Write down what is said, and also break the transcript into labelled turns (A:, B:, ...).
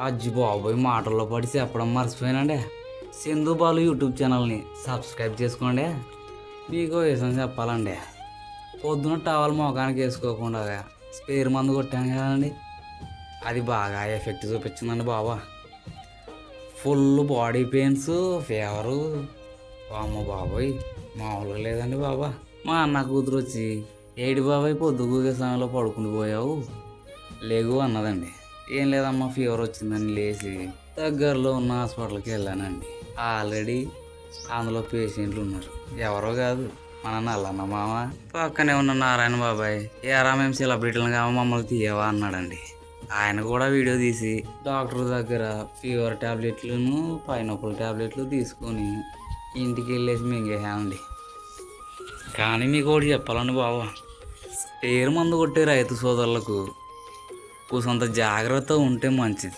A: అజ్జి బాబోయ్ మాటల్లో పడి చెప్పడం మర్చిపోయానండి. సింధు బాలు యూట్యూబ్ ఛానల్ని సబ్స్క్రైబ్ చేసుకోండి. మీకు విషయం చెప్పాలండి. పొద్దున టవల్ మోకానికి వేసుకోకుండా స్పేర్ మందు కొట్టాను కదండి. అది బాగా ఎఫెక్ట్ చూపించిందండి బాబా. ఫుల్ బాడీ పెయిన్స్ ఫీవరు అమ్మ బాబోయ్ మామూలుగా లేదండి బాబా. మా అన్న కూతురు వచ్చి ఏడు బాబాయ్ పొద్దుగూగే సమయంలో పడుకుని పోయావు? లేగు అన్నదండి. ఏం లేదమ్మా ఫీవర్ వచ్చిందని లేచి దగ్గరలో ఉన్న హాస్పిటల్కి వెళ్ళానండి. ఆల్రెడీ అందులో పేషెంట్లు ఉన్నారు. ఎవరో కాదు మన నల్లన్న మామ పక్కనే ఉన్న నారాయణ బాబాయ్. ఏరా మేము సెలబ్రిటీలను కావ మమ్మల్ని తీయవా? అన్నాడండి. ఆయన కూడా వీడియో తీసి డాక్టర్ దగ్గర ఫీవర్ ట్యాబ్లెట్లను పైనాపుల్ ట్యాబ్లెట్లు తీసుకొని ఇంటికి వెళ్ళేసి మింగేసామండి కానీ మీకు ఒకటి చెప్పాలండి బాబా పేరు మందు కొట్టే రైతు సోదరులకు కొంత జాగ్రత్త ఉంటే మంచిది.